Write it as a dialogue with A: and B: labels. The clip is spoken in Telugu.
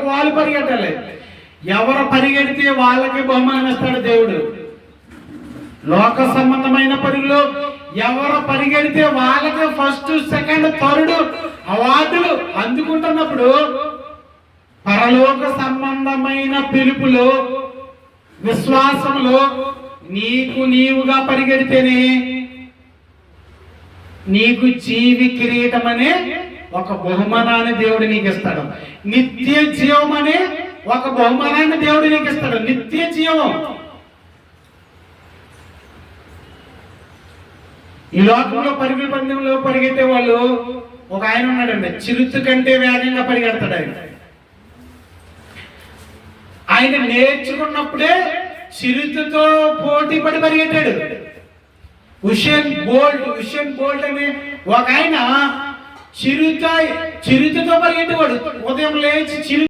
A: ఎవరికి వాళ్ళు పరిగెట్టాలి. ఎవరు పరిగెడితే వాళ్ళకి బహుమానం ఇస్తాడు దేవుడు. లోక సంబంధమైన పరుగులు ఎవరు పరిగెడితే వాళ్ళకి ఫస్ట్ సెకండ్ థర్డ్ అవార్డులు అందుకుంటున్నప్పుడు పరలోక సంబంధమైన పిలుపులో విశ్వాసంలో నీకు నీవుగా పరిగెడితేనే నీకు జీవి కిరీటమనే అనే ఒక బహుమానాన్ని దేవుడు నీకు ఇస్తాడు నిత్య జీవం అనే ఒక బహుమానాన్ని దేవుడు నీకు ఇస్తాడు నిత్య జీవం. ఈ లోకంలో పరుగుల పందెంలో పరిగెత్తే వాళ్ళు ఒక ఆయన ఉన్నాడండి. చిరుతు కంటే వేగంగా పరిగెడతాడు ఆయన. ఆయన నేర్చుకున్నప్పుడే చిరుతుతో పోటీ పడి పరిగెట్టాడు హుషేన్ బోల్ట్ హుషేన్ బోల్ట్ అనే ఒక ఆయన చిరుత చిరుతతో పరిగెట్టేవాడు ఉదయం లేచి చిరు